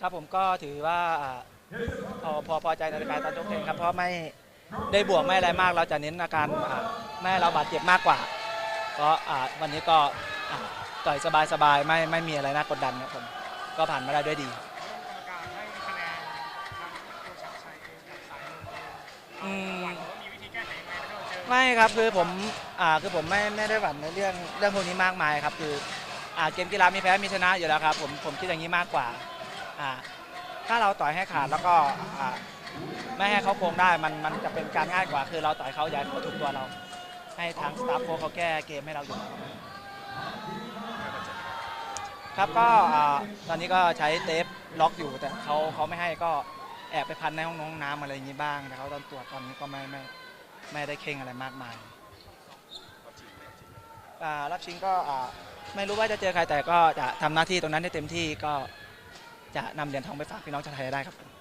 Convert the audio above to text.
ครับผมก็ถือว่าอ่าพอพอพอใจในการตัดชกเองครับเพราะไม่ได้บวกไม่อะไรมากเราจะเน้นอาการอ่าไม่ให้เราบาดเจ็บมากกว่าก็อ่าวันนี้ก็อ่าต่อยสบายๆไม่ไม่มีอะไรน่ากดดันครับผมก็ผ่านมาได้ด้วยดีกรรมการให้คะแนนทางโค้ชชัดชัยเองกับสายมือเองอืมหวังว่ามีวิธีแก้ไขยังไงถ้าเราเจอไม่ครับคือผมอ่าคือผมไม่ไม่ได้หวั่นในเรื่องเรื่องพวกนี้มากมายครับคืออ่าเกมกีฬามีแพ้มีชนะอยู่แล้วครับผมผมคิดอย่างนี้มากกว่าอ่า ถ้าเราต่อยให้ขาดแล้วก็ไม่ให้เขาโกงได้มันมันจะเป็นการง่ายกว่า คือเราต่อยเขาอย่าให้เขาถูกตัวเรา ให้ทางสตาฟโค้ชเขาแก้เกมให้เราอยู่ ครับก็ตอนนี้ก็ใช้เทปล็อกอยู่แต่เขาเขาไม่ให้ก็แอบไปพันในห้องน้องน้ำอะไรอย่างนี้บ้างแต่เขาตอนตรวจตอนนี้ก็ไม่ไม่ไม่ได้เข่งอะไรมากมายรับชิงก็ไม่รู้ว่าจะเจอใครแต่ก็จะทำหน้าที่ตรงนั้นให้เต็มที่ก็ จะนำเหรียญทองไปฝากพี่น้องชาวไทยได้ครับ